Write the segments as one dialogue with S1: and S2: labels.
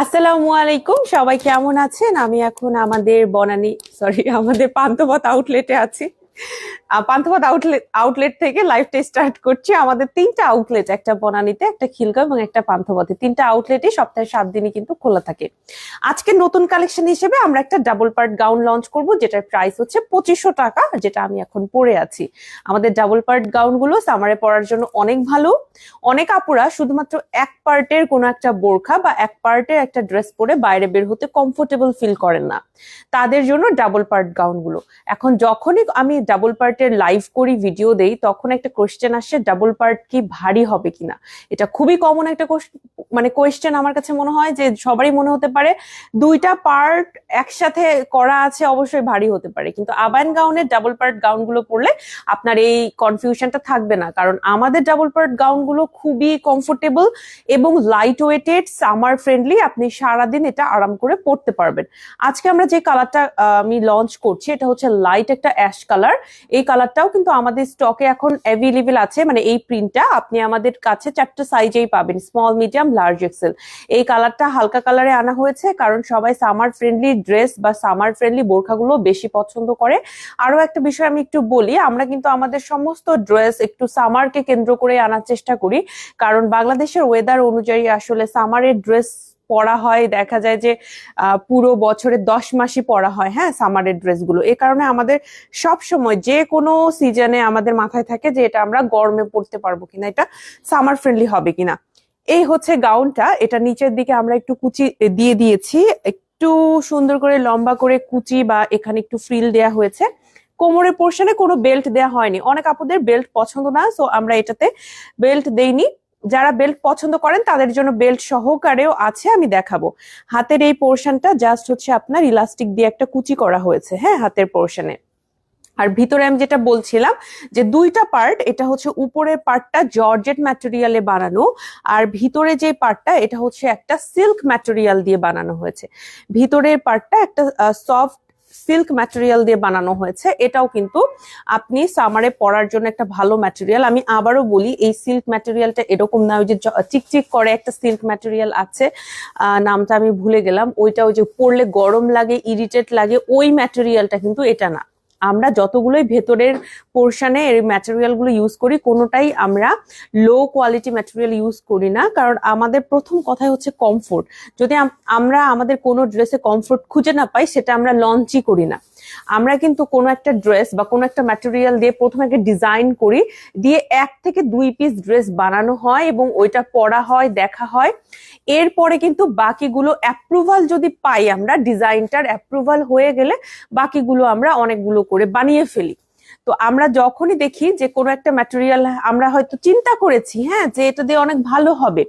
S1: আসসালামু আলাইকুম সবাই কেমন আছেন? আমি এখন আমাদের বনানী সরি আমাদের পান্তপথ আউটলেটে আছি। পান্থপথ আউটলেট আউটলেট থেকে লাইভটা স্টার্ট করছি। আমাদের তিনটা আউটলেট একটা বনানীতে, একটা খিলগাঁও এবং একটা পান্থপথে। তিনটা আউটলেটই সপ্তাহে সাত দিনই কিন্তু খোলা থাকে। আজকে নতুন কালেকশন হিসেবে আমরা একটা ডাবল পার্ট গাউন লঞ্চ করব, যেটার প্রাইস হচ্ছে পঁচিশশো টাকা, যেটা আমি এখন পরে আছি। আমাদের ডাবল পার্ট গাউনগুলো সামারে পরার জন্য অনেক ভালো। অনেক আপুরা শুধুমাত্র এক পার্টের কোনো একটা বোরখা বা এক পার্টের একটা ড্রেস পরে বাইরে বের হতে কমফোর্টেবল ফিল করেন না। তাদের জন্য ডাবল পার্ট গাউনগুলো এখন যখনই আমি ডাবল পার্টের লাইভ করি ভিডিও দেই, তখন একটা কোয়েশ্চেন আসে ডাবল পার্ট কি ভারী হবে কিনা? এটা খুবই কমন একটা মানে কোয়েশ্চেন আমার কাছে মনে হয় যে সবারই মনে হতে পারে। দুইটা পার্ট একসাথে করা আছে অবশ্যই ভারী হতে পারে। কিন্তু আবায়ন গাউনের ডাবল পার্ট গাউনগুলো পরলে আপনার এই কনফিউশনটা থাকবে না। কারণ আমাদের ডাবল পার্ট গাউনগুলো খুবই কমফোর্টেবল এবং লাইট ওয়েটেড সামার ফ্রেন্ডলি আপনি সারাদিন এটা আরাম করে পরতে পারবেন। আজকে আমরা যে কালারটা আমি লঞ্চ করছি, এটা হচ্ছে লাইট একটা অ্যাশ কালার এই কালারটাও কিন্তু আমাদের স্টকে এখন অ্যাভেলেবেল আছে। মানে এই প্রিন্টটা আপনি আমাদের কাছে চারটা সাইজেই পাবেন স্মল মিডিয়াম লার্জ এক্সেল এই কালারটা হালকা কালারে আনা হয়েছে কারণ সবাই সামার ফ্রেন্ডলি ড্রেস বা সামার ফ্রেন্ডলি বোরখাগুলো বেশি পছন্দ করে। আরও একটা বিষয় আমি একটু বলি, আমরা কিন্তু আমাদের সমস্ত ড্রেস একটু সামারকে কেন্দ্র করে আনার চেষ্টা করি। কারণ বাংলাদেশের ওয়েদার অনুযায়ী আসলে সামারের ড্রেস পরা হয়, দেখা যায় যে পুরো বছরের দশ মাসই পরা হয় হ্যাঁ সামারের ড্রেসগুলো এই কারণে আমাদের সব সময় যে কোনো সিজনে আমাদের মাথায় থাকে যে, এটা আমরা গরমে পরতে পারব কিনা, এটা সামার ফ্রেন্ডলি হবে কিনা। এই হচ্ছে গাউনটা, এটা নিচের দিকে আমরা একটু কুচি দিয়ে দিয়েছি। একটু সুন্দর করে লম্বা করে কুচি বা এখানে একটু ফ্রিল দেয়া হয়েছে। কোমরের পোর্শনে কোনো বেল্ট দেয়া হয়নি। অনেক আপুদের বেল্ট পছন্দ না সো আমরা এটাতে বেল্ট দেইনি। যারা বেল্ট পছন্দ করেন, তাদের জন্য বেল্ট সহকারেও আছে, আমি দেখাবো। হাতের এই পোর্শনটা জাস্ট হচ্ছে আপনার ইলাস্টিক দিয়ে একটা কুচি করা হয়েছে হ্যাঁ হাতের পোর্শনে আর ভিতরে আমি যেটা বলছিলাম, যে দুইটা পার্ট এটা হচ্ছে উপরের পার্টটা জর্জেট ম্যাটেরিয়ালে বানানো, আর ভিতরে যে পার্টটা এটা হচ্ছে একটা সিল্ক ম্যাটেরিয়াল দিয়ে বানানো হয়েছে। ভিতরের পার্টটা একটা সফট সিল্ক ম্যাটেরিয়াল দিয়ে বানানো হয়েছে, এটাও কিন্তু আপনি সামারে পরার জন্য একটা ভালো ম্যাটেরিয়াল। আমি আবারও বলি, এই সিল্ক ম্যাটেরিয়ালটা এরকম না, ওই যে চিকচিক করে একটা সিল্ক ম্যাটেরিয়াল আছে নামটা আমি ভুলে গেলাম। ওইটা ওই যে পড়লে গরম লাগে, ইরিটেট লাগে, ওই ম্যাটেরিয়ালটা কিন্তু এটা না। আমরা যতগুলোই ভেতরের পোর্শনে এই ম্যাটেরিয়ালগুলো ইউজ করি, কোনোটাই আমরা লো কোয়ালিটি ম্যাটেরিয়াল ইউজ করি না। কারণ আমাদের প্রথম কথাই হচ্ছে কমফোর্ট যদি আম- আমরা আমাদের কোনো ড্রেসে কমফোর্ট খুঁজে না পাই, সেটা আমরা লঞ্চই করি না। আমরা কিন্তু কোনো একটা ড্রেস বা কোনো একটা ম্যাটেরিয়াল দিয়ে প্রথমে একটা ডিজাইন করি, দিয়ে এক থেকে দুই পিস ড্রেস বানানো হয় এবং ওইটা পরা হয়, দেখা হয়। এরপরে কিন্তু বাকিগুলো অ্যাপ্রুভাল যদি পাই আমরা ডিজাইনটার অ্যাপ্রুভাল হয়ে গেলে বাকিগুলো আমরা অনেকগুলো করে বানিয়ে ফেলি। তো আমরা যখনই দেখি যে কোনো একটা ম্যাটেরিয়াল আমরা হয়তো চিন্তা করেছি হ্যাঁ যে এটা দিয়ে অনেক ভালো হবে।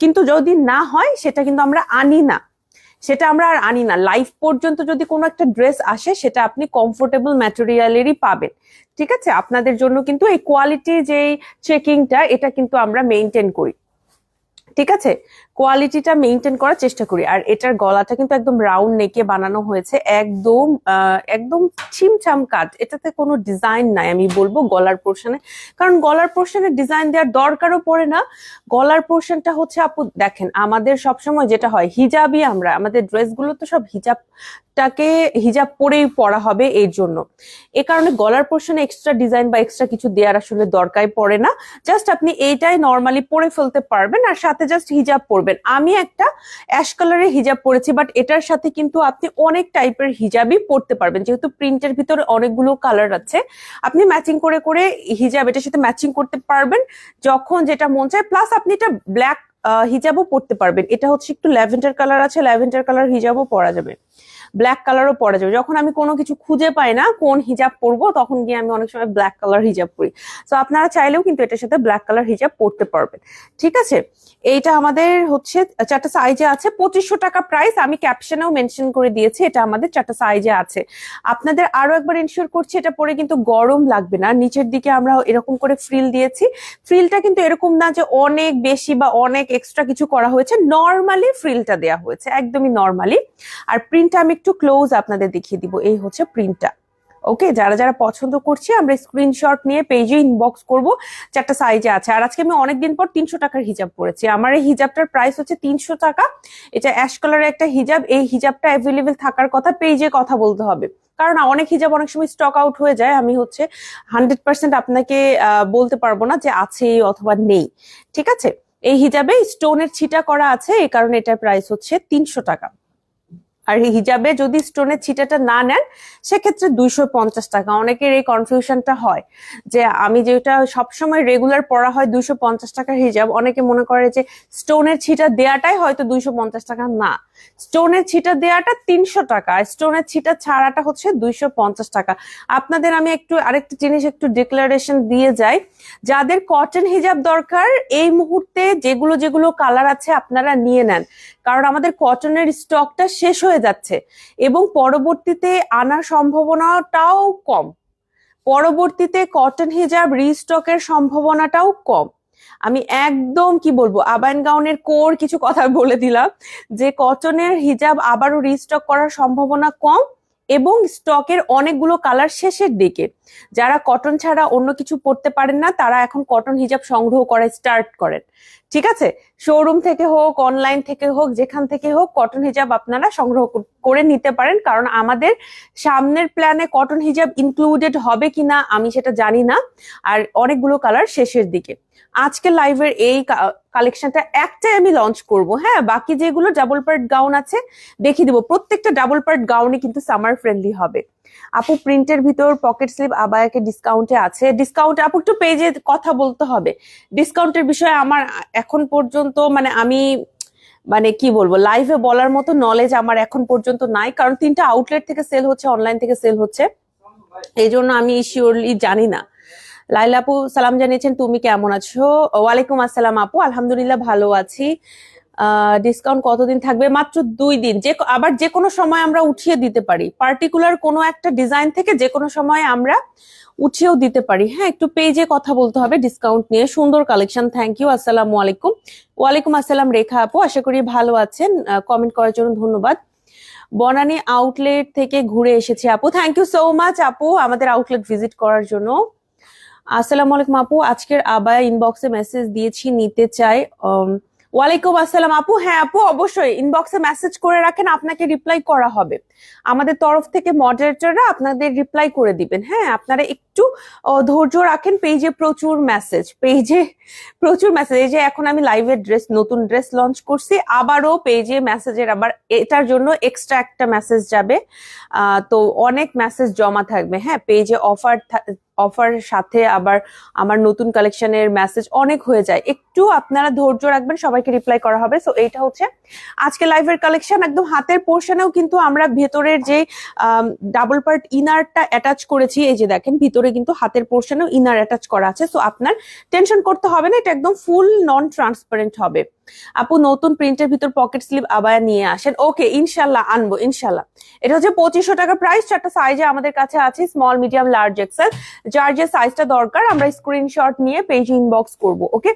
S1: কিন্তু যদি না হয়, সেটা কিন্তু আমরা আনি না। সেটা আমরা আর আনি না। লাইফ পর্যন্ত যদি কোনো একটা ড্রেস আসে, সেটা আপনি কমফোর্টেবল ম্যাটেরিয়ালেরই পাবেন। ঠিক আছে? আপনাদের জন্য কিন্তু এই কোয়ালিটি যেই চেকিংটা এটা কিন্তু আমরা মেনটেন করি। ঠিক আছে? কোয়ালিটিটা মেনটেন করার চেষ্টা করি। আর এটার গলাটা কিন্তু একদম রাউন্ড নেকে বানানো হয়েছে। একদম একদম ছিমছাম কাজ এটাতে কোনো ডিজাইন নাই, আমি বলব গলার পোর্শনে। কারণ গলার পোর্শনে ডিজাইন দেওয়ার দরকারও পড়ে না। গলার পোর্শনটা হচ্ছে, আপু, দেখেন, আমাদের সবসময় যেটা হয়, হিজাবই আমরা, আমাদের ড্রেসগুলো তো সব হিজাব টাকে হিজাব পরেই পরা হবে এই জন্য। এ কারণে গলার পোর্শনে এক্সট্রা ডিজাইন বা এক্সট্রা কিছু দেওয়ার আসলে দরকারই পড়ে না। জাস্ট আপনি এইটাই নর্মালি পরে ফেলতে পারবেন, আর সাথে জাস্ট হিজাব পরবেন। আমি একটা অ্যাশ কালারের হিজাব পরেছি বাট এটার সাথে কিন্তু আপনি অনেক টাইপের হিজাবই পরতে পারবেন। যেহেতু প্রিন্টের ভিতরে অনেকগুলো কালার আছে, আপনি ম্যাচিং করে করে হিজাব এটার সাথে ম্যাচিং করতে পারবেন যখন যেটা মন চায়। প্লাস আপনি এটা ব্ল্যাক হিজাবও পরতে পারবেন। এটা হচ্ছে একটু ল্যাভেন্ডার কালার আছে, ল্যাভেন্ডার কালার হিজাবও পরা যাবে। ব্ল্যাক কালারও পরা যাবে। যখন আমি কোনো কিছু খুঁজে পাই না কোন হিজাব পরবো, তখন গিয়ে আমি অনেক সময় ব্ল্যাক কালার হিজাব পরি। তো আপনারা চাইলেও কিন্তু এটার সাথে ব্ল্যাক কালার হিজাব পরতে পারবেন। ঠিক আছে? এইটা আমাদের হচ্ছে, চারটা সাইজে আছে, পঁচিশশো টাকা প্রাইস আমি ক্যাপশনেও মেনশন করে দিয়েছি, এটা আমাদের চারটা সাইজে আছে। আপনাদের আরও একবার ইনশিওর করছি, এটা পরে কিন্তু গরম লাগবে না। নিচের দিকে আমরা এরকম করে ফ্রিল দিয়েছি। ফ্রিলটা কিন্তু এরকম না যে অনেক বেশি বা অনেক এক্সট্রা কিছু করা হয়েছে। নর্মালি ফ্রিলটা দেওয়া হয়েছে, একদমই নর্মালি আর প্রিন্টটা আমি একটু ক্লোজ আপনাদের দেখিয়ে দিব, এই হচ্ছে প্রিন্টটা ওকে যারা যারা পছন্দ করছি, আমরা স্ক্রিনশট নিয়ে পেজে ইনবক্স করব চারটা সাইজে আছে। আর আজকে আমি অনেকদিন পর তিনশো টাকার হিজাব পরেছি। আমার এই হিজাবটার প্রাইস হচ্ছে তিনশো টাকা। এটা অ্যাশ কালারের একটা হিজাব। এই হিজাবটা অ্যাভেলেবেল থাকার কথা পেজে কথা বলতে হবে। কারণ অনেক হিজাব অনেক সময় স্টক আউট হয়ে যায়। আমি হচ্ছে হান্ড্রেড পার্সেন্ট আপনাকে বলতে পারব না যে আছে অথবা নেই। ঠিক আছে? এই হিজাবে স্টোনের ছিটা করা আছে। এই কারণে এটার প্রাইস হচ্ছে তিনশো টাকা। আর হিজাবে যদি স্টোনের ছিটাটা না নেন, সেক্ষেত্রে দুইশো পঞ্চাশ টাকা। অনেকের এই কনফিউশনটা হয় যে আমি যেটা সবসময় রেগুলার পড়া হয় দুইশো পঞ্চাশ টাকার হিজাব, অনেকে মনে করে যে স্টোনের ছিটা দেয়াটাই হয়তো দুইশো পঞ্চাশ টাকা না। স্টোনের ছিটা দেওয়াটা তিনশো টাকা স্টোনের ছিটা ছাড়াটা হচ্ছে দুইশো পঞ্চাশ টাকা। আপনাদের আমি একটু আরেকটা জিনিস, একটু ডিক্লারেশন দিয়ে যাই। যাদের কটন হিজাব দরকার, এই মুহূর্তে যেগুলো যেগুলো কালার আছে আপনারা নিয়ে নেন। কারণ আমাদের কটনের স্টকটা শেষ হয়ে যাচ্ছে এবং পরবর্তীতে আনার সম্ভাবনাটাও কম। পরবর্তীতে কটন হিজাব রিস্টকের সম্ভাবনাটাও কম। আমি একদম কি বলব আবায়ন গাউনের কোর কিছু কথা বলে দিলাম যে কটনের হিজাব আবারও রিস্টক করার সম্ভাবনা কম। এবং স্টকের অনেকগুলো কালার শেষের দিকে। যারা কটন ছাড়া অন্য কিছু পড়তে পারেন না, তারা এখন কটন হিজাব সংগ্রহ করা স্টার্ট করেন। ঠিক আছে? শোরুম থেকে হোক অনলাইন থেকে হোক, যেখান থেকে হোক, কটন হিজাব আপনারা সংগ্রহ করে নিতে পারেন। কারণ আমাদের সামনের প্ল্যানে কটন হিজাব ইনক্লুডেড হবে কিনা, আমি সেটা জানি না। আর অনেকগুলো কালার শেষের দিকে। আজকে লাইভের এই কালেকশনটা একটাই আমি লঞ্চ করব। হ্যাঁ বাকি যেগুলো ডাবল পার্ট গাউন আছে, দেখিয়ে দিব। প্রত্যেকটা ডাবল পার্ট গাউনে কিন্তু সামার ফ্রেন্ডলি হবে। আপু প্রিন্টের ভিতর পকেট স্লিপ আবায়াকে ডিসকাউন্টে আছে। ডিসকাউন্টে আপু, একটু পেজে কথা বলতে হবে। ডিসকাউন্টের বিষয়ে আমার এখন পর্যন্ত মানে আমি মানে কি বলব লাইভে বলার মতো নলেজ আমার এখন পর্যন্ত নাই। কারণ তিনটা আউটলেট থেকে সেল হচ্ছে অনলাইন থেকে সেল হচ্ছে। এই জন্য আমি শিওরলি জানি না। লাইলা আপু, সালাম জানিয়েছেন, তুমি কেমন আছো? ওয়ালাইকুম আসসালাম আপু, আলহামদুলিল্লাহ ভালো আছি। ডিসকাউন্ট কতদিন থাকবে? মাত্র দুই দিন। যে, আবার যে কোনো সময় আমরা উঠিয়ে দিতে পারি। পার্টিকুলার কোনো একটা ডিজাইন থেকে যে কোনো সময় আমরা উঠিয়েও দিতে পারি। হ্যাঁ একটু পেজে কথা বলতে হবে ডিসকাউন্ট নিয়ে। সুন্দর কালেকশন থ্যাংক ইউ আসসালামু আলাইকুম। ওয়ালাইকুম আসসালাম, রেখা আপু, আশা করি ভালো আছেন। কমেন্ট করার জন্য ধন্যবাদ। বনানী আউটলেট থেকে ঘুরে এসেছি আপু। থ্যাংক ইউ সো মাচ আপু, আমাদের আউটলেট ভিজিট করার জন্য। আসসালামু আলাইকুম আপু। আজকের আবায়া ইনবক্সে মেসেজ দিয়েছি, নিতে চাই। ওয়ালাইকুম আসসালাম আপু। হ্যাঁ আপু, অবশ্যই ইনবক্সে মেসেজ করে রাখেন, আপনাকে রিপ্লাই করা হবে। আমাদের তরফ থেকে মডারেটররা আপনাদের রিপ্লাই করে দিবেন। হ্যাঁ আপনারা একটু ধৈর্য রাখেন পেজে প্রচুর মেসেজ পেজে প্রচুর মেসেজ এই যে এখন আমি লাইভে ড্রেস নতুন ড্রেস লঞ্চ করছি, আবারও পেজে মেসেজের আবার এটার জন্য এক্সট্রা একটা মেসেজ যাবে। তো অনেক মেসেজ জমা থাকবে। হ্যাঁ পেজে অফার অফার সাথে আবার আমার নতুন কালেকশনের মেসেজ অনেক হয়ে যায়। একটু আপনারা ধৈর্য রাখবেন, সবাইকে রিপ্লাই করা হবে। সো এইটা হচ্ছে আজকে লাইভের কালেকশন একদম হাতের পোর্শনেও কিন্তু আমরা ভেতরের যে ডাবল পার্ট ইনারটা অ্যাটাচ করেছি, এই যে দেখেন, ভিতরে কিন্তু হাতের পোর্শনেও ইনার অ্যাটাচ করা আছে। সো আপনার টেনশন করতে হবে না, এটা একদম ফুল নন ট্রান্সপারেন্ট হবে। আপু, নতুন প্রিন্টের ভিতর পকেট স্লিপ আবায়া নিয়ে আসেন। ওকে ইনশাল্লাহ আনব, ইনশাল্লাহ। এটা হচ্ছে পঁচিশশো টাকা প্রাইস চারটা সাইজে আমাদের কাছে আছে স্মল মিডিয়াম লার্জ এক্সেল যার যে সাইজটা দরকার, আমরা স্ক্রিনশট নিয়ে পেজ ইনবক্স করব ওকে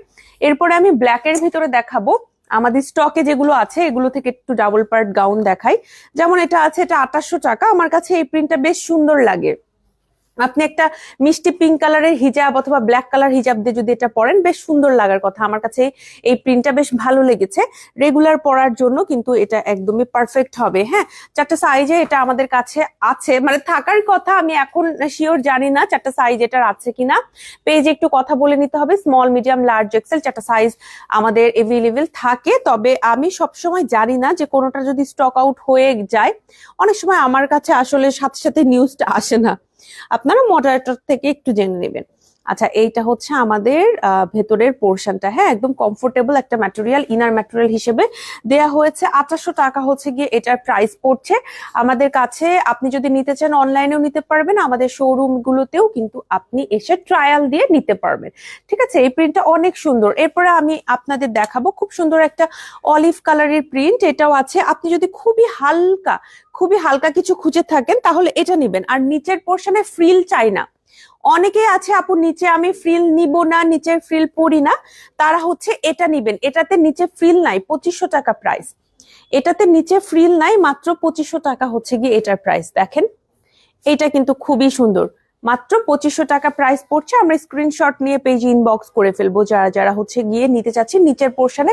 S1: এরপরে আমি ব্ল্যাক এর ভিতরে দেখাবো। আমাদের স্টকে যেগুলো আছে, এগুলো থেকে একটু ডাবল পার্ট গাউন দেখাই। যেমন এটা আছে, এটা আঠাশশো টাকা। আমার কাছে এই প্রিন্টটা বেশ সুন্দর লাগে। আপনি একটা মিষ্টি পিঙ্ক কালারের হিজাব অথবা ব্ল্যাক কালার হিজাব দিয়ে যদি এটা পরেন, বেশ সুন্দর লাগার কথা। আমার কাছে এই প্রিন্টটা বেশ ভালো লেগেছে। রেগুলার পরার জন্য কিন্তু এটা একদমই পারফেক্ট হবে হ্যাঁ? চারটা সাইজে এটা আমাদের কাছে আছে। মানে থাকার কথা আমি এখন শিওর জানি না চারটা সাইজ এটার আছে কিনা। পেজে একটু কথা বলে নিতে হবে। স্মল মিডিয়াম লার্জ এক্সেল চারটা সাইজ আমাদের এভেলেবেল থাকে। তবে আমি সবসময় জানি না যে কোনোটা যদি স্টক আউট হয়ে যায়, অনেক সময় আমার কাছে আসলে সাথে সাথে নিউজটা আসে না। আপনারা মডারেটর থেকে একটু জেনে নেবেন। আচ্ছা এইটা হচ্ছে আমাদের ভেতরের পোর্শনটা। হ্যাঁ একদম কমফোর্টেবল একটা ম্যাটেরিয়াল ইনার ম্যাটেরিয়াল হিসেবে দেয়া হয়েছে। আঠাশশো টাকা হচ্ছে গিয়ে এটার প্রাইস পড়ছে। আমাদের কাছে আপনি যদি নিতে চান অনলাইনেও নিতে পারবেন। আমাদের শোরুম গুলোতেও কিন্তু আপনি এসে ট্রায়াল দিয়ে নিতে পারবেন। ঠিক আছে? এই প্রিন্টটা অনেক সুন্দর। এরপরে আমি আপনাদের দেখাবো খুব সুন্দর একটা অলিভ কালারের প্রিন্ট এটাও আছে। আপনি যদি খুবই হালকা খুবই হালকা কিছু খুঁজে থাকেন, তাহলে এটা নেবেন। আর নিচের পোর্শনে ফ্রিল চাই না। অনেকেই আছে আপু, নিচে আমি ফ্রিল নিব না, নিচে ফ্রিল পরি না। তারা হচ্ছে এটা নিবেন, এটাতে নিচে ফ্রিল নাই, পঁচিশশো টাকা প্রাইস এটাতে নিচে ফ্রিল নাই, মাত্র পঁচিশশো টাকা হচ্ছে গিয়ে এটার প্রাইস দেখেন। এটা কিন্তু খুবই সুন্দর। মাত্র পঁচিশশো টাকা প্রাইস পড়ছে, আমরা স্ক্রিনশট নিয়ে পেজ ইনবক্স করে ফেলব, যারা যারা হচ্ছে গিয়ে নিতে চাচ্ছি নিচের পোর্শনে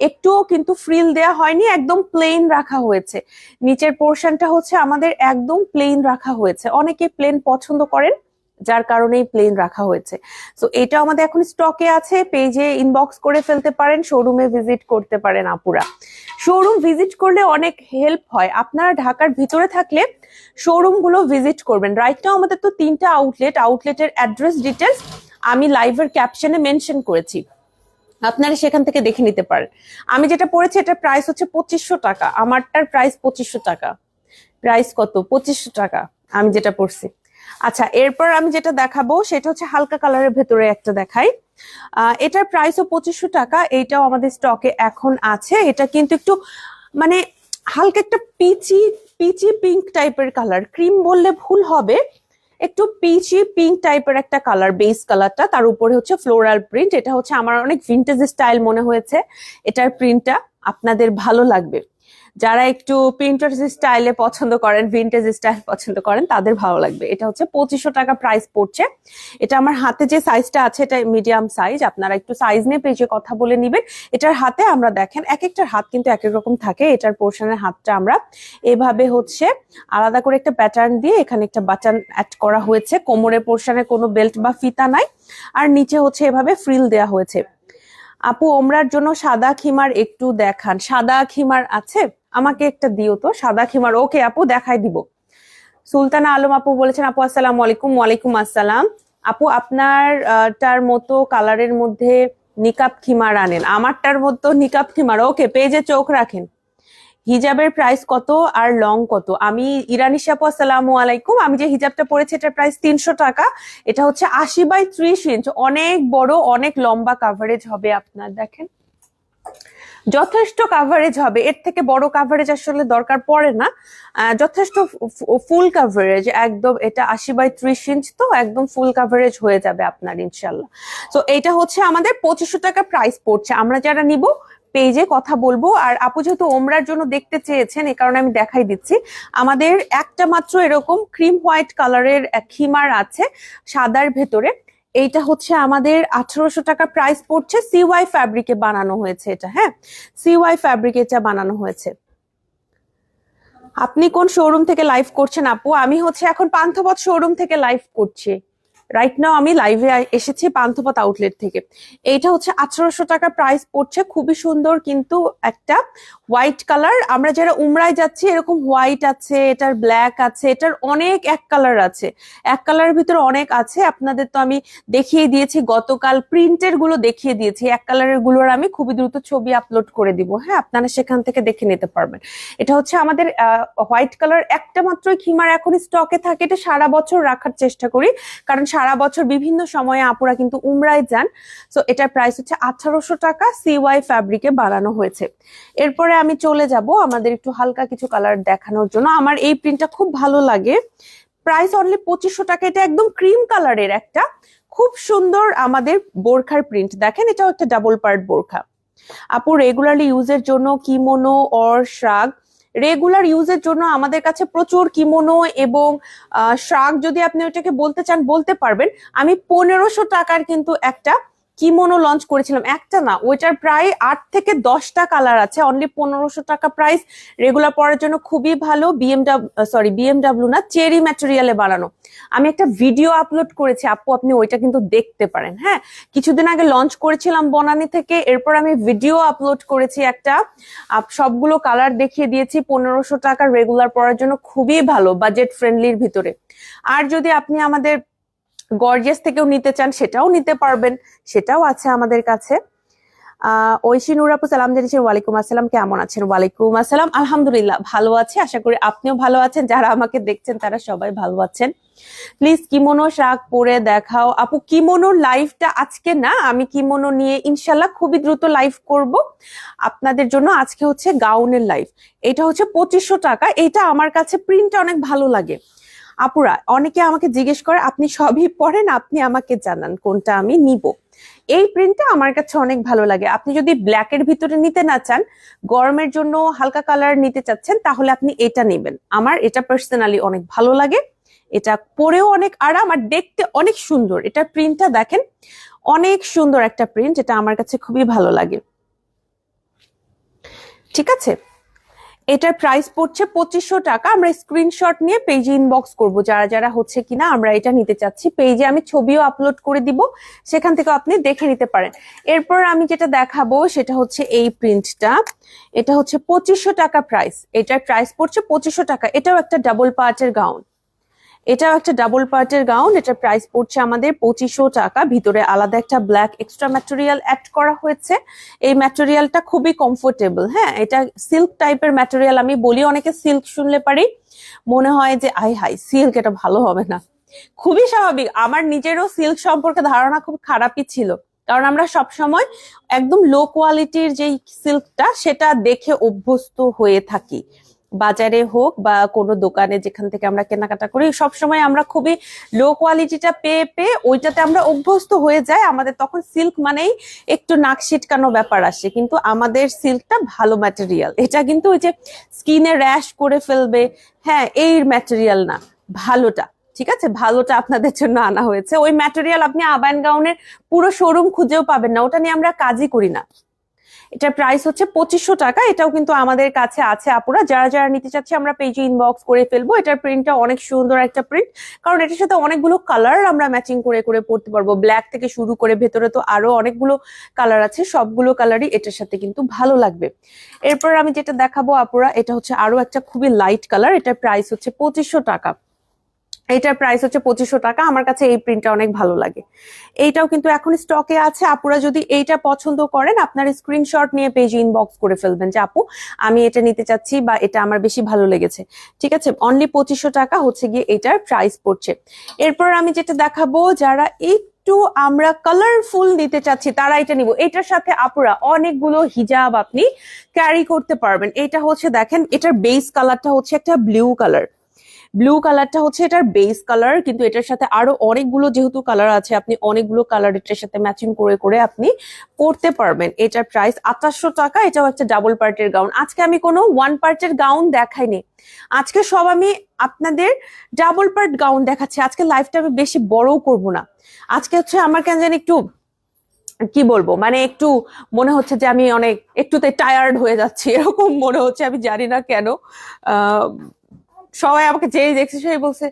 S1: একটুও কিন্তু ফ্রিল দেয়া হয়নি, একদম প্লেন রাখা হয়েছে। নিচের পোর্শনটা হচ্ছে আমাদের একদম প্লেন রাখা হয়েছে। অনেকে প্লেন পছন্দ করেন যার কারণেই প্লেন রাখা হয়েছে। তো এটা আমাদের এখন স্টকে আছে পেজে ইনবক্স করে ফেলতে পারেন শোরুমে ভিজিট করতে পারেন আপুরা। শোরুম ভিজিট করলে অনেক হেল্প হয়। আপনারা ঢাকার ভিতরে থাকলে শোরুমগুলো ভিজিট করবেন। রাইট নাও আমাদের তো তিনটা আউটলেট আউটলেটের অ্যাড্রেস ডিটেলস আমি লাইভের ক্যাপশনে মেনশন করেছি। আপনারা সেখান থেকে দেখে নিতে পারেন। আমি যেটা পড়েছি, এটার প্রাইস হচ্ছে পঁচিশশো টাকা। আমারটার প্রাইস পঁচিশশো টাকা। প্রাইস কত? পঁচিশশো টাকা। আমি যেটা পড়ছি। আচ্ছা এরপর আমি যেটা দেখাবো সেটা হচ্ছে হালকা কালারের ভেতরে একটা দেখাই। এটার প্রাইসও পঁচিশশো টাকা, এইটাও আমাদের স্টকে এখন আছে। এটা কিন্তু একটু মানে হালকা একটা পিচি পিচি পিঙ্ক টাইপের কালার ক্রিম বললে ভুল হবে, একটু পিচি পিঙ্ক টাইপের একটা কালার বেস কালারটা তার উপরে হচ্ছে ফ্লোরাল প্রিন্ট এটা হচ্ছে আমার অনেক ভিন্টেজ স্টাইল মনে হয়েছে, এটার প্রিন্টটা আপনাদের ভালো লাগবে। যারা একটু প্রিন্টার স্টাইলে পছন্দ করেন ভিন্টেজ স্টাইল পছন্দ করেন, তাদের ভালো লাগবে। এটা হচ্ছে পঁচিশশো টাকা প্রাইস পড়ছে। এটা আমার হাতে যে সাইজটা আছে, এটা মিডিয়াম সাইজ আপনারা একটু সাইজ নিয়ে পেজে কথা বলে নিবেন। এটার হাতে আমরা দেখেন এক একটার হাত কিন্তু এক এক রকম থাকে। এটার পোর্শনের হাতটা আমরা এভাবে হচ্ছে আলাদা করে একটা প্যাটার্ন দিয়ে এখানে একটা বাটন অ্যাড করা হয়েছে। কোমরের পোর্শনে কোনো বেল্ট বা ফিতা নাই। আর নিচে হচ্ছে এভাবে ফ্রিল দেয়া হয়েছে। আপু, ওমরার জন্য সাদা খিমার একটু দেখান। সাদা খিমার আছে? আমাকে একটা দিও তো, সাদা খিমার, ওকে আপু দেখাই দিব। সুলতানা আলম আপু বলেছেন, আপু, আসসালামু আলাইকুম, ওয়ালাইকুম আসসালাম। আপু, আপনার টার মতো কালারের মধ্যে নিকাপ খিমার আনেন। আমারটার মতো নিকাপ খিমার, ওকে, পেজে চোখ রাখেন। হিজাবের প্রাইস কত আর লং কত? আমি, ইরানি আপু আসসালামু আলাইকুম। আমি যে হিজাবটা পরেছি, এটার প্রাইস তিনশো টাকা। এটা হচ্ছে আশি বাই ত্রিশ ইঞ্চ অনেক বড়, অনেক লম্বা কাভারেজ হবে আপনার, দেখেন। যথেষ্ট কাভারেজ হবে। এর থেকে বড় কাভারেজ আসলে দরকার পড়ে না। যথেষ্ট ফুল কাভারেজ একদম এটা আশি বাই ত্রিশ ইঞ্চ তো একদম ফুল কাভারেজ হয়ে যাবে আপনার, ইনশাল্লাহ। তো এইটা হচ্ছে আমাদের পঁচিশশো টাকা প্রাইস পড়ছে। আমরা যারা নিব পেজে কথা বলব। আর আপু যেহেতু ওমরার জন্য দেখতে চেয়েছেন, এ কারণে আমি দেখাই দিচ্ছি। আমাদের একটা মাত্র এরকম ক্রিম হোয়াইট কালারের খিমার আছে, সাদার ভেতরে। এইটা হচ্ছে আমাদের আঠারোশো টাকা প্রাইস পড়ছে সিওয়াই ফ্যাব্রিকে বানানো হয়েছে এটা হ্যাঁ? সিওয়াই ফ্যাব্রিক এটা বানানো হয়েছে। আপনি কোন শোরুম থেকে লাইভ করছেন আপু? আমি হচ্ছে এখন পান্থপথ শোরুম থেকে লাইভ করছি। রাইট নাও আমি লাইভে এসেছি পান্থপথ আউটলেট থেকে। এইটা হচ্ছে আঠারোশো টাকা প্রাইস পড়ছে, খুবই সুন্দর কিন্তু একটা হোয়াইট কালার আমরা যারা উমরায় যাচ্ছি, এরকম হোয়াইট আছে, এটার ব্ল্যাক আছে, এটার অনেক এক কালার আছে। এক কালারের ভিতরে অনেক আছে। আপনাদের তো আমি দেখিয়ে দিয়েছি, গতকাল প্রিন্টেরগুলো দেখিয়ে দিয়েছি। এক কালারেরগুলোর আমি খুবই দ্রুত ছবি আপলোড করে দিব। হ্যাঁ আপনারা সেখান থেকে দেখে নিতে পারবেন। এটা হচ্ছে আমাদের হোয়াইট কালার একটা মাত্রই খিমার এখন স্টকে থাকে। এটা সারা বছর রাখার চেষ্টা করি। কারণ সারা বছর বিভিন্ন সময়ে আপুরা কিন্তু উমরায় যান। সো এটার প্রাইস হচ্ছে আঠারোশো টাকা সিওয়াই ফ্যাব্রিকে বানানো হয়েছে। এরপরে আমি চলে যাব আমাদের একটু হালকা কিছু কালার দেখানোর জন্য। আমার এই প্রিন্টটা খুব ভালো লাগে। প্রাইস অনলি পঁচিশশো টাকা, এটা একদম ক্রিম কালারের একটা। খুব সুন্দর আমাদের বোরখার প্রিন্ট দেখেন, এটাও একটা ডাবল পার্ট বোরখা। আপু রেগুলারলি ইউজের জন্য কিমোনো অর শ্রাগ রেগুলার ইউজের জন্য আমাদের কাছে প্রচুর কিমোনো এবং শ্রাগ যদি আপনি ওটাকে বলতে চান, বলতে পারবেন। আমি পনেরোশো টাকার কিন্তু একটা কিমোনো লঞ্চ করেছিলাম। একটা না, ওইটার প্রায় আট থেকে দশটা কালার আছে। অনলি পনেরোশো টাকা প্রাইস রেগুলার পরার জন্য খুবই ভালো। বিএমডাব্লিউ সরি বিএমডাব্লিউ না, চেরি ম্যাটেরিয়ালে বানানো। আমি একটা ভিডিও আপলোড করেছি। আপু, আপনি ওইটা কিন্তু দেখতে পারেন হ্যাঁ? কিছুদিন আগে লঞ্চ করেছিলাম বনানি থেকে। এরপর আমি ভিডিও আপলোড করেছি একটা। সবগুলো কালার দেখিয়ে দিয়েছি। পনেরোশো টাকা রেগুলার পরার জন্য খুবই ভালো বাজেট ফ্রেন্ডলির ভিতরে। আর যদি আপনি আমাদের গর্জিয়াস থেকেও নিতে চান, সেটাও নিতে পারবেন, সেটাও আছে আমাদের কাছে। আহ ঐশী নুরাপু সালাম জানিয়েছেন, ওয়ালাইকুম আসসালাম, কেমন আছেন? ওয়ালাইকুম আসসালাম, আলহামদুলিল্লাহ ভালো আছি, আশা করি আপনিও ভালো আছেন, যারা আমাকে দেখছেন তারা সবাই ভালো আছেন। প্লিজ কিমোনো শাক পরে দেখাও। আপু কিমোনোর লাইভটা আজকে না, আমি কিমোনো নিয়ে ইনশাল্লাহ খুবই দ্রুত লাইভ করব। আপনাদের জন্য আজকে হচ্ছে গাউনের লাইভ এটা হচ্ছে পঁচিশশো টাকা, এটা আমার কাছে প্রিন্টটা অনেক ভালো লাগে। আপুরা, অনেকে আমাকে জিজ্ঞেস করে, আপনি সবই পড়েন, আপনি আমাকে জানান কোনটা আমি নিব? এই প্রিন্টটা আমার কাছে অনেক ভালো লাগে। আপনি যদি ব্ল্যাকের ভিতরে নিতে না চান, গরমের জন্য হালকা কালার নিতে চাচ্ছেন, তাহলে আপনি এটা নেবেন। আমার এটা পার্সোনালি অনেক ভালো লাগে। এটা পরেও অনেক আরাম আর দেখতে অনেক সুন্দর। এটা প্রিন্টটা দেখেন, অনেক সুন্দর একটা প্রিন্ট এটা আমার কাছে খুবই ভালো লাগে। ঠিক আছে? এটার প্রাইস পড়ছে পঁচিশশো টাকা। আমরা স্ক্রিনশট নিয়ে পেজে ইনবক্স করব। যারা যারা হচ্ছে কিনা, আমরা এটা নিতে চাচ্ছি। পেজে আমি ছবিও আপলোড করে দিব। সেখান থেকে আপনি দেখে নিতে পারেন। এরপর আমি যেটা দেখাবো, সেটা হচ্ছে এই প্রিন্টটা এটা হচ্ছে পঁচিশশো টাকা প্রাইস এটার প্রাইস পড়ছে পঁচিশশো টাকা। এটাও একটা ডাবল পার্টের গাউন এটাও একটা ডাবল পার্টের গাউন এটার প্রাইস পড়ছে আমাদের পঁচিশশো টাকা। ভিতরে আলাদা একটা ব্ল্যাক এক্সট্রা ম্যাটেরিয়াল অ্যাড করা হয়েছে। এই ম্যাটেরিয়ালটা খুবই কমফোর্টেবল হ্যাঁ? এটা সিল্ক টাইপের ম্যাটেরিয়াল আমি বলি অনেকে সিল্ক শুনলে পারি। মনে হয় যে আই হাই সিল্ক এটা ভালো হবে না। খুবই স্বাভাবিক। আমার নিজেরও সিল্ক সম্পর্কে ধারণা খুব খারাপই ছিল। কারণ আমরা সব সময় একদম লো কোয়ালিটির যেই সিল্কটা সেটা দেখে অভ্যস্ত হয়ে থাকি। বাজারে হোক বা কোনো দোকানে যেখান থেকে আমরা কেনাকাটা করি, সবসময় আমরা খুবই লো কোয়ালিটিটা পেয়ে পেয়ে ওইটাতে আমরা অভ্যস্ত হয়ে যাই। আমাদের তখন সিল্ক মানেই একটু নাক ছিটকানো ব্যাপার আসে, কিন্তু আমাদের সিল্কটা ভালো ম্যাটেরিয়াল এটা কিন্তু ওই যে স্কিনে র্যাশ করে ফেলবে হ্যাঁ এই ম্যাটেরিয়াল না, ভালোটা, ঠিক আছে? ভালোটা আপনাদের জন্য আনা হয়েছে। ওই ম্যাটেরিয়াল আপনি আবায়ন গাউনের পুরো শোরুম খুঁজেও পাবেন না, ওটা নিয়ে আমরা কাজই করি না। এটার প্রাইস হচ্ছে পঁচিশশো টাকা। এটাও কিন্তু আমাদের কাছে আছে, আপুরা। যারা যারা নিতে চাচ্ছে, আমরা পেজে ইনবক্স করে ফেলব। এটার প্রিন্টটা অনেক সুন্দর একটা প্রিন্ট কারণ এটার সাথে অনেকগুলো কালার আমরা ম্যাচিং করে করে পড়তে পারব। ব্ল্যাক থেকে শুরু করে ভেতরে তো আরও অনেকগুলো কালার আছে। সবগুলো কালারই এটার সাথে কিন্তু ভালো লাগবে। এরপর আমি যেটা দেখাবো, আপুরা, এটা হচ্ছে আরও একটা খুবই লাইট কালার এটার প্রাইস হচ্ছে পঁচিশশো টাকা। এটার প্রাইস হচ্ছে পঁচিশশো টাকা। আমার কাছে এই প্রিন্টটা অনেক ভালো লাগে। এইটাও কিন্তু এখন স্টকে আছে। আপুরা যদি এইটা পছন্দ করেন, আপনার স্ক্রিনশট নিয়ে পেজে ইনবক্স করে ফেলবেন যে, আপু, আমি এটা নিতে চাচ্ছি বা এটা আমার বেশি ভালো লেগেছে। ঠিক আছে? অনলি পঁচিশশো টাকা হচ্ছে গিয়ে এটার প্রাইস পড়ছে। এরপর আমি যেটা দেখাবো, যারা একটু আমরা কালারফুল নিতে চাচ্ছি, তারা এটা নিব। এটার সাথে আপুরা অনেকগুলো হিজাব আপনি ক্যারি করতে পারবেন। এটা হচ্ছে, দেখেন, এটার বেস কালারটা হচ্ছে একটা ব্লু কালার ব্লু কালারটা হচ্ছে এটার বেস কালার কিন্তু এটার সাথে আরও অনেকগুলো যেহেতু কালার আছে, আপনি অনেকগুলো কালার এটার সাথে ম্যাচিং করে করে আপনি পরতে পারবেন। এটার প্রাইস আঠাশশো টাকা, এটাও একটা ডাবল পার্টের গাউন আজকে আমি কোনো ওয়ান পার্টের গাউন দেখাইনি। আজকে সব আমি আপনাদের ডাবল পার্ট গাউন দেখাচ্ছি। আজকে লাইফটা আমি বেশি বড়ও করব না। আজকে হচ্ছে আমার কেন জানি একটু, কি বলব মানে একটু মনে হচ্ছে যে আমি অনেক, একটুতে টায়ার্ড হয়ে যাচ্ছি। এরকম মনে হচ্ছে, আমি জানি না কেন। সবাই আমাকে যেই দেখছে সেই বলছে,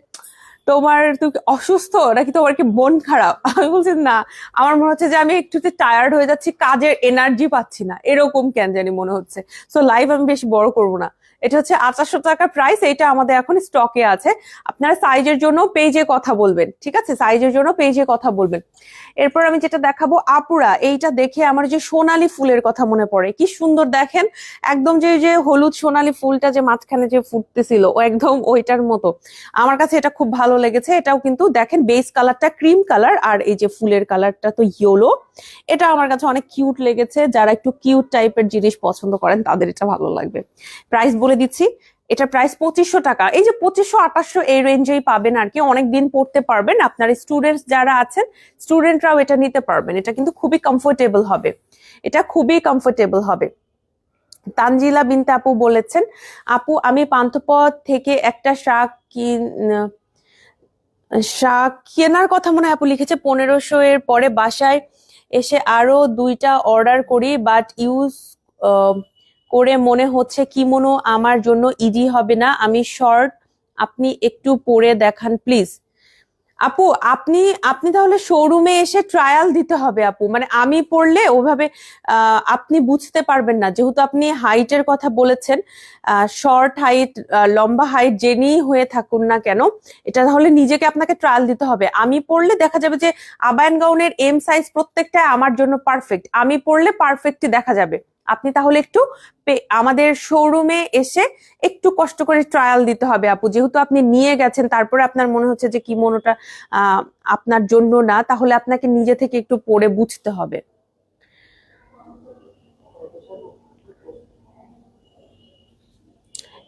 S1: তোমার তুমি অসুস্থ নাকি তোমার কি মন খারাপ? আমি বলছি, না, আমার মনে হচ্ছে যে আমি একটুতে টায়ার্ড হয়ে যাচ্ছি, কাজের এনার্জি পাচ্ছি না। এরকম কেন জানি মনে হচ্ছে। সো লাইফ আমি বেশি বড় করব না। এটা হচ্ছে আঠাশশো টাকা প্রাইস এটা আমাদের এখন স্টকে আছে। আপনারা সাইজের জন্য পেজে কথা বলবেন, ঠিক আছে? সাইজের জন্য পেজে কথা বলবেন। এরপর আমি যেটা দেখাবো, আপুরা, এইটা দেখে আমার যে সোনালি ফুলের কথা মনে পড়ে। কি সুন্দর দেখেন, একদম যে যে হলুদ সোনালি ফুলটা যে মাঝখানে যে ফুটতেছিল, ও একদম ওইটার মতো। আমার কাছে এটা খুব ভালো লেগেছে, এটাও কিন্তু দেখেন বেস কালারটা ক্রিম কালার আর এই যে ফুলের কালারটা তো ইয়েলো এটা আমার কাছে অনেক কিউট লেগেছে। যারা একটু কিউট টাইপের জিনিস পছন্দ করেন, তাদের এটা ভালো লাগবে। প্রাইস বলে দিচ্ছি, এটা প্রাইস পঁচিশশো টাকা। এই যে পঁচিশশো, আঠাশশো এই রেঞ্জেই পাবেন আর কি। অনেক দিন পড়তে পারবেন। আপনার স্টুডেন্টস যারা আছেন স্টুডেন্টরাও এটা নিতে পারবেন। এটা কিন্তু খুবই কমফোর্টেবল হবে। এটা খুবই কমফোর্টেবল হবে। তানজিলা বিনতে আপু বলেছেন, আপু, আমি পান্থপথ থেকে একটা শাক কিন, শাক কেনার কথা মনে হয় আপু লিখেছে। পনেরোশো এর পরে বাসায় এসে আরও দুইটা অর্ডার করি বাট ইউজ করে মনে হচ্ছে কি কিমোনো আমার জন্য ইজি হবে না। আমি শর্ট আপনি একটু পরে দেখান প্লিজ আপু, আপনি আপনি তাহলে শোরুমে এসে ট্রায়াল দিতে হবে আপু। মানে আমি পড়লে ওভাবে আপনি বুঝতে পারবেন না। যেহেতু আপনি হাইটের কথা বলেছেন শর্ট হাইট লম্বা হাইট জেনেই হয়ে থাকুন না কেন, এটা তাহলে নিজেকে আপনাকে ট্রায়াল দিতে হবে। আমি পড়লে দেখা যাবে যে আবায়ন গাউনের এম সাইজ প্রত্যেকটা আমার জন্য পারফেক্ট আমি পড়লে পারফেক্টই দেখা যাবে। আপনি তাহলে একটু আমাদের শোরুমে এসে একটু কষ্ট করে ট্রায়াল দিতে হবে, আপু। যেহেতু আপনি নিয়ে গেছেন, তারপরে আপনার মনে হচ্ছে যে কি মনোটা আপনার জন্য না, তাহলে আপনাকে নিজে থেকে একটু পড়ে বুঝতে হবে।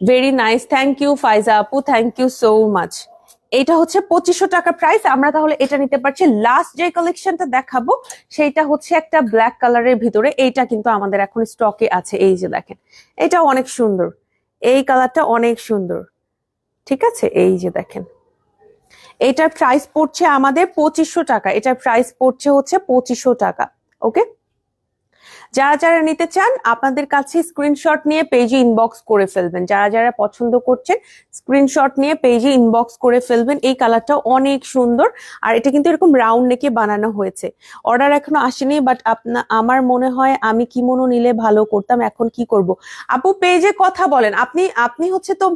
S1: ভেরি নাইস থ্যাংক ইউ ফাইজা আপু। থ্যাংক ইউ সো মাচ এইটা হচ্ছে পঁচিশশো টাকা প্রাইস আমরা তাহলে এটা নিতে পারছি। লাস্ট যে কালেকশনটা দেখাবো, সেইটা হচ্ছে একটা ব্ল্যাক কালারের ভিতরে। এইটা কিন্তু আমাদের এখন স্টকে আছে। এই যে দেখেন এটা অনেক সুন্দর। এই কালারটা অনেক সুন্দর। ঠিক আছে? এই যে দেখেন। এটার প্রাইস পড়ছে আমাদের পঁচিশশো টাকা। এটার প্রাইস পড়ছে হচ্ছে পঁচিশশো টাকা। ওকে যারা যারা নিতে চান, আপনাদের কাছে স্ক্রিনশট নিয়ে পেজে ইনবক্স করে ফেলবেন। যারা যারা পছন্দ করছেন স্ক্রিনশট নিয়ে পেজে ইনবক্স করে ফেলবেন। এই কালারটা অনেক সুন্দর। আর এটা কিন্তু এরকম রাউন্ড নেকে বানানো হয়েছে। অর্ডার এখনও আসেনি বাট আপনা, আমার মনে হয় আমি কি মনো নিলে ভালো করতাম। এখন কি করব? আপু পেজে কথা বলেন। আপনি আপনি হচ্ছে তো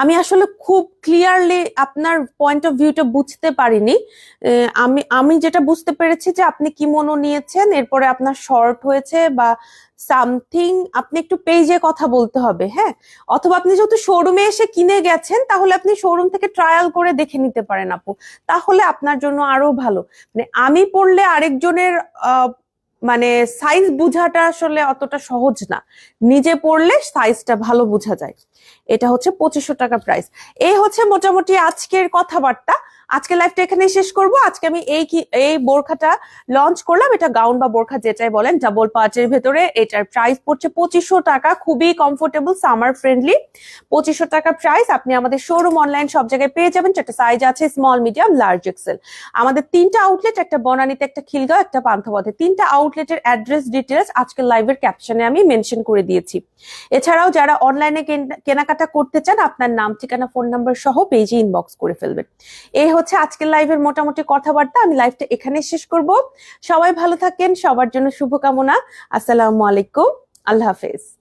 S1: আমি আসলে খুব ক্লিয়ারলি আপনার পয়েন্ট অফ ভিউটা বুঝতে পারিনি। আমি আমি যেটা বুঝতে পেরেছি যে আপনি কি মনো নিয়েছেন, এরপরে আপনার শর্ট হয়েছে বা সামথিং আপনি একটু পেজে কথা বলতে হবে হ্যাঁ? অথবা আপনি যেহেতু শোরুমে এসে কিনে গেছেন, তাহলে আপনি শোরুম থেকে ট্রায়াল করে দেখে নিতে পারেন আপু। তাহলে আপনার জন্য আরও ভালো। মানে আমি পড়লে আরেকজনের মানে সাইজ বুঝাটা আসলে অতটা সহজ না। নিজে পড়লে সাইজটা ভালো বোঝা যায়। এটা হচ্ছে পঁচিশশো টাকা প্রাইস এই হচ্ছে মোটামুটি আজকের কথাবার্তা। আজকে লাইফটা এখানে শেষ করব। আজকে আমি এই এই বোরখাটা লঞ্চ করলাম। এটা গাউন বা বোরখা যেটাই বলেন ডাবল পার্টের ভেতরে এটার প্রাইস পড়ছে পঁচিশশো টাকা। খুবই কমফোর্টেবল সামার ফ্রেন্ডলি পঁচিশশো টাকা প্রাইস আপনি আমাদের শোরুম অনলাইন সব জায়গায় পেয়ে যাবেন। চারটা সাইজ আছে স্মল মিডিয়াম লার্জ এক্সেল আমাদের তিনটা আউটলেট একটা বনানীতে, একটা খিলগাঁও, একটা পান্থপথে। তিনটা আউটলেটের অ্যাড্রেস ডিটেলস আজকের লাইভের ক্যাপশনে আমি মেনশন করে দিয়েছি। এছাড়াও যারা অনলাইনে কেনাকাটা করতে চান, আপনার নাম, ঠিকানা ফোন নাম্বার সহ পেজে ইনবক্স করে ফেলবেন। এই হচ্ছে আজকের লাইভের মোটামুটি কথাবার্তা। আমি লাইভটা এখানে শেষ করব। সবাই ভালো থাকেন, সবার জন্য শুভকামনা। আসসালামু আলাইকুম। আল্লাহ হাফেজ।